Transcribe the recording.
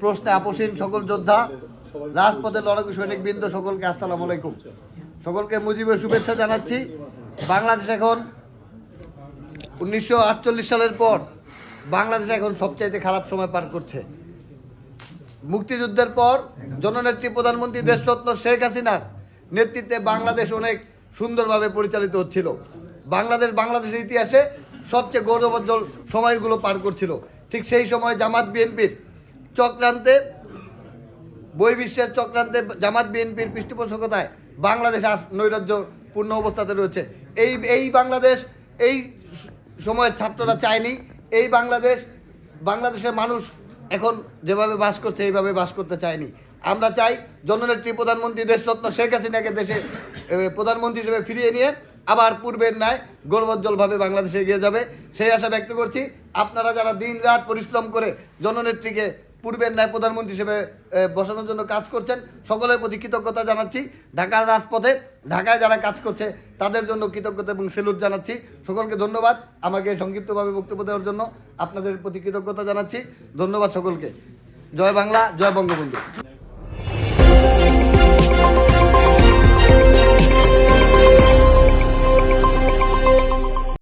প্রশ্নে আপসীন সকল যোদ্ধা, রাজপথের লড়াকু সৈনিক বৃন্দ সকলকে আসসালামু আলাইকুম। সকলকে মুজিবের শুভেচ্ছা জানাচ্ছি। বাংলাদেশ এখন উনিশশো আটচল্লিশ সালের পর বাংলাদেশ এখন সবচাইতে খারাপ সময় পার করছে। মুক্তিযুদ্ধের পর জননেত্রী প্রধানমন্ত্রী দেশরত্ন শেখ হাসিনার নেতৃত্বে বাংলাদেশ অনেক সুন্দরভাবে পরিচালিত হচ্ছিল। বাংলাদেশ বাংলাদেশের ইতিহাসে সবচেয়ে গৌরবোজ্জ্বল সময়গুলো পার করছিল। ঠিক সেই সময় জামাত বিএনপির চক্রান্তে বহির্বিশ্বের চক্রান্তে জামাত বিএনপির পৃষ্ঠপোষকতায় বাংলাদেশ আজ নৈরাজ্যপূর্ণ অবস্থাতে রয়েছে। এই এই বাংলাদেশ এই সময়ের ছাত্ররা চায়নি। এই বাংলাদেশ, বাংলাদেশের মানুষ এখন যেভাবে বাস করছে, এইভাবে বাস করতে চায়নি। আমরা চাই জননেত্রী প্রধানমন্ত্রী দেশরত্ন শেখ হাসিনাকে দেশে প্রধানমন্ত্রী হিসেবে ফিরিয়ে নিয়ে আবার পূর্বের ন্যায় গৌরবোজ্জ্বলভাবে বাংলাদেশে এগিয়ে যাবে। সেই আশা ব্যক্ত করছি, আপনারা যারা দিন রাত পরিশ্রম করে জননেত্রীকে পূর্বের ন্যায় প্রধানমন্ত্রী হিসেবে বসানোর জন্য কাজ করছেন। সকলের প্রতি কৃতজ্ঞতা জানাচ্ছি। ঢাকার রাজপথে, ঢাকায় যারা কাজ করছে, তাদের জন্য কৃতজ্ঞতা এবং সেলুট জানাচ্ছি। সকলকে ধন্যবাদ আমাকে সংক্ষিপ্তভাবে বক্তব্য দেওয়ার জন্য। আপনাদের প্রতি কৃতজ্ঞতা জানাচ্ছি। ধন্যবাদ সকলকে। জয় বাংলা, জয় বঙ্গবন্ধু।